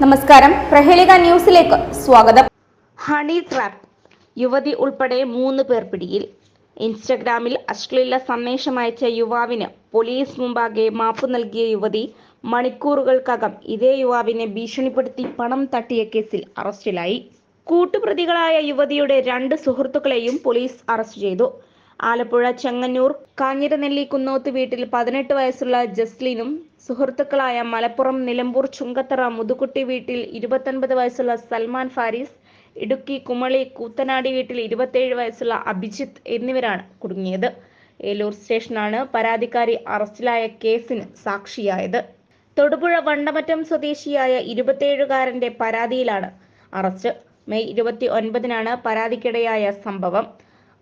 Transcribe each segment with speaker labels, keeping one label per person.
Speaker 1: നമസ്കാരം. പ്രഹേളിക ന്യൂസിലേക്ക് സ്വാഗതം.
Speaker 2: ഹണി ട്രാപ്പ് യുവതി ഉൾപ്പെടെ മൂന്ന് പേർ പിടിയിൽ. ഇൻസ്റ്റഗ്രാമിൽ അശ്ലീല സന്ദേശം അയച്ച യുവാവിന് പോലീസ് മുമ്പാകെ മാപ്പ് നൽകിയ യുവതി മണിക്കൂറുകൾക്കകം ഇതേ യുവാവിനെ ഭീഷണിപ്പെടുത്തി പണം തട്ടിയ കേസിൽ അറസ്റ്റിലായി. കൂട്ടുപ്രതികളായ യുവതിയുടെ രണ്ട് സുഹൃത്തുക്കളെയും പോലീസ് അറസ്റ്റ് ചെയ്തു. ആലപ്പുഴ ചെങ്ങന്നൂർ കാഞ്ഞിരനെല്ലി കുന്നോത്ത് വീട്ടിൽ പതിനെട്ട് വയസ്സുള്ള ജസ്ലിനും സുഹൃത്തുക്കളായ മലപ്പുറം നിലമ്പൂർ ചുങ്കത്തറ മുതുകുട്ടി വീട്ടിൽ ഇരുപത്തൊൻപത് വയസ്സുള്ള സൽമാൻ ഫാരിസ് ഇടുക്കി കുമളി കൂത്തനാടി വീട്ടിൽ ഇരുപത്തേഴ് വയസ്സുള്ള അഭിജിത്ത് എന്നിവരാണ് കുടുങ്ങിയത്. ഏലൂർ സ്റ്റേഷനാണ് പരാതിക്കാരി അറസ്റ്റിലായ കേസിന് സാക്ഷിയായത്. തൊടുപുഴ വണ്ടമറ്റം സ്വദേശിയായ ഇരുപത്തിയേഴുകാരന്റെ പരാതിയിലാണ് അറസ്റ്റ്. മെയ് ഇരുപത്തി ഒൻപതിനാണ് പരാതിക്കിടയായ സംഭവം.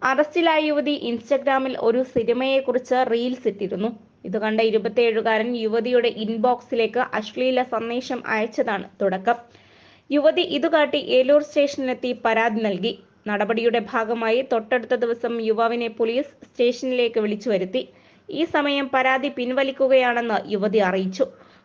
Speaker 2: അറസ്റ്റിലായ യുവതി ഇൻസ്റ്റഗ്രാമിൽ ഒരു സിനിമയെക്കുറിച്ച് റീൽസ് ഇട്ടിരുന്നു. ഇത് കണ്ട ഇരുപത്തിയേഴുകാരൻ യുവതിയുടെ ഇൻബോക്സിലേക്ക് അശ്ലീല സന്ദേശം അയച്ചതാണ് തുടക്കം. യുവതി ഇത് കാട്ടി ഏലൂർ സ്റ്റേഷനിലെത്തി പരാതി നൽകി. നടപടിയുടെ ഭാഗമായി തൊട്ടടുത്ത ദിവസം യുവാവിനെ പോലീസ് സ്റ്റേഷനിലേക്ക് വിളിച്ചു വരുത്തി. ഈ സമയം പരാതി പിൻവലിക്കുകയാണെന്ന് യുവതി അറിയിച്ചു.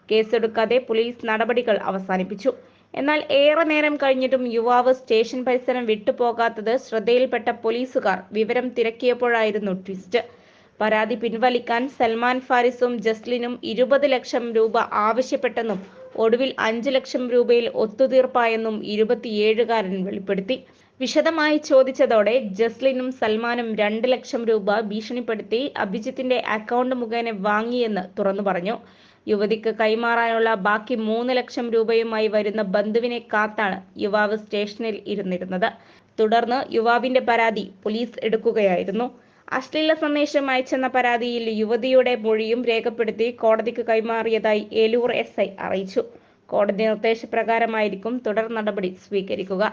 Speaker 2: കേസെടുക്കാതെ പോലീസ് നടപടികൾ അവസാനിപ്പിച്ചു. എന്നാൽ ഏറെ നേരം കഴിഞ്ഞിട്ടും യുവാവ് സ്റ്റേഷൻ പരിസരം വിട്ടുപോകാത്തത് ശ്രദ്ധയിൽപ്പെട്ട പോലീസുകാർ വിവരം തിരക്കിയപ്പോഴായിരുന്നു ട്വിസ്റ്റ്. പരാതി പിൻവലിക്കാൻ സൽമാൻ ഫാരിസും ജസ്ലിനും ഇരുപത് ലക്ഷം രൂപ ആവശ്യപ്പെട്ടെന്നും ഒടുവിൽ അഞ്ചു ലക്ഷം രൂപയിൽ ഒത്തുതീർപ്പായെന്നും ഇരുപത്തിയേഴുകാരൻ വെളിപ്പെടുത്തി. വിശദമായി ചോദിച്ചതോടെ ജസ്ലിനും സൽമാനും രണ്ട് ലക്ഷം രൂപ ഭീഷണിപ്പെടുത്തി അഭിജിത്തിന്റെ അക്കൗണ്ട് മുഖേന വാങ്ങിയെന്ന് തുറന്നു പറഞ്ഞു. യുവതിക്ക് കൈമാറാനുള്ള ബാക്കി മൂന്ന് ലക്ഷം രൂപയുമായി വരുന്ന ബന്ധുവിനെ കാത്താണ് യുവാവ് സ്റ്റേഷനിൽ ഇരുന്നിരുന്നത്. തുടർന്ന് യുവാവിന്റെ പരാതി പോലീസ് എടുക്കുകയായിരുന്നു. അശ്ലീല സന്ദേശം അയച്ചെന്ന പരാതിയിൽ യുവതിയുടെ മൊഴിയും രേഖപ്പെടുത്തി കോടതിക്ക് കൈമാറിയതായി ഏലൂർ എസ് ഐ അറിയിച്ചു. കോടതി നിർദ്ദേശപ്രകാരമായിരിക്കും തുടർ നടപടി സ്വീകരിക്കുക.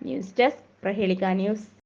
Speaker 2: News desk Prahelika news.